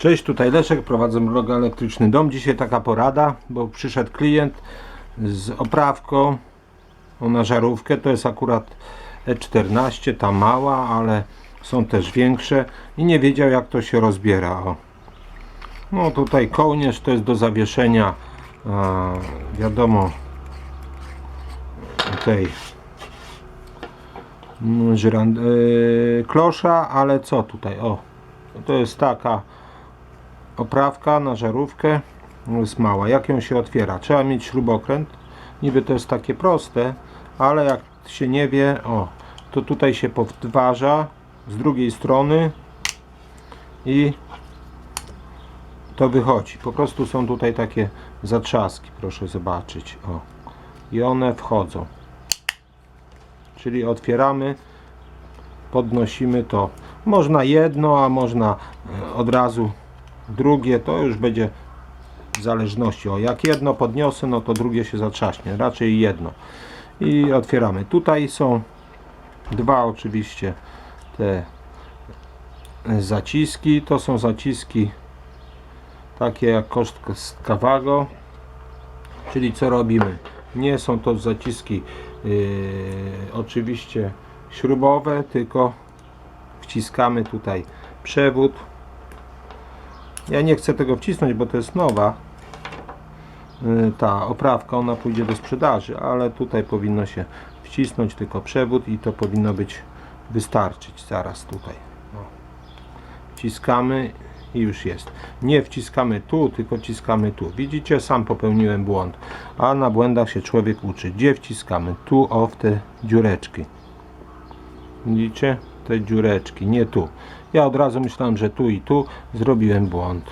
Cześć, tutaj Leszek, prowadzę blog Elektryczny Dom. Dzisiaj taka porada, bo przyszedł klient z oprawką na żarówkę. To jest akurat E14, ta mała, ale są też większe i nie wiedział jak to się rozbiera. O. No tutaj kołnierz to jest do zawieszenia a, wiadomo tej mm, żyrand, yy, klosza, ale co tutaj? O, to jest taka oprawka na żarówkę jest mała. Jak ją się otwiera? Trzeba mieć śrubokręt. Niby to jest takie proste, ale jak się nie wie, o, to tutaj się podważa z drugiej strony i to wychodzi. Po prostu są tutaj takie zatrzaski, proszę zobaczyć. O. I one wchodzą. Czyli otwieramy, podnosimy to. Można jedno, a można e, od razu drugie. To już będzie w zależności. O, jak jedno podniosę, no to drugie się zatrzaśnie. Raczej jedno. I otwieramy. Tutaj są dwa oczywiście te zaciski. To są zaciski takie jak koszt z Kavago. Czyli co robimy? Nie są to zaciski yy, oczywiście śrubowe, tylko wciskamy tutaj przewód. Ja nie chcę tego wcisnąć, bo to jest nowa yy, ta oprawka, ona pójdzie do sprzedaży, ale tutaj powinno się wcisnąć tylko przewód i to powinno być wystarczyć zaraz tutaj. O. Wciskamy i już jest. Nie wciskamy tu, tylko wciskamy tu. Widzicie, sam popełniłem błąd. A na błędach się człowiek uczy. Gdzie wciskamy? Tu, o, w te dziureczki. Widzicie? Te dziureczki, nie tu. Ja od razu myślałem, że tu i tu zrobiłem błąd.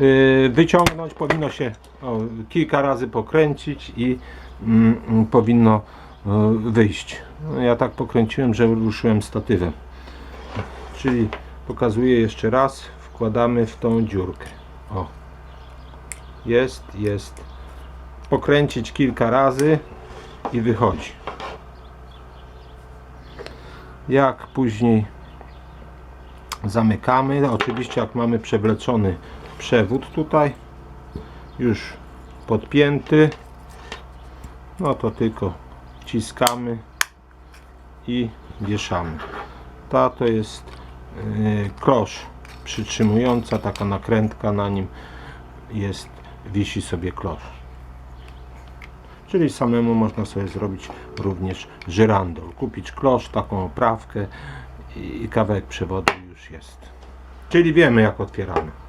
Yy, wyciągnąć powinno się o, kilka razy pokręcić i mm, mm, powinno yy, wyjść. No, ja tak pokręciłem, że ruszyłem statywem. Czyli pokazuję jeszcze raz. Wkładamy w tą dziurkę. O. Jest, jest. Pokręcić kilka razy i wychodzi. Jak później zamykamy, oczywiście jak mamy przewleczony przewód tutaj już podpięty no to tylko wciskamy i wieszamy. Ta to jest klosz przytrzymująca taka nakrętka na nim jest wisi sobie klosz czyli samemu można sobie zrobić również żyrandol. Kupić klosz, taką oprawkę i kawałek przewodu już jest. Czyli wiemy jak otwieramy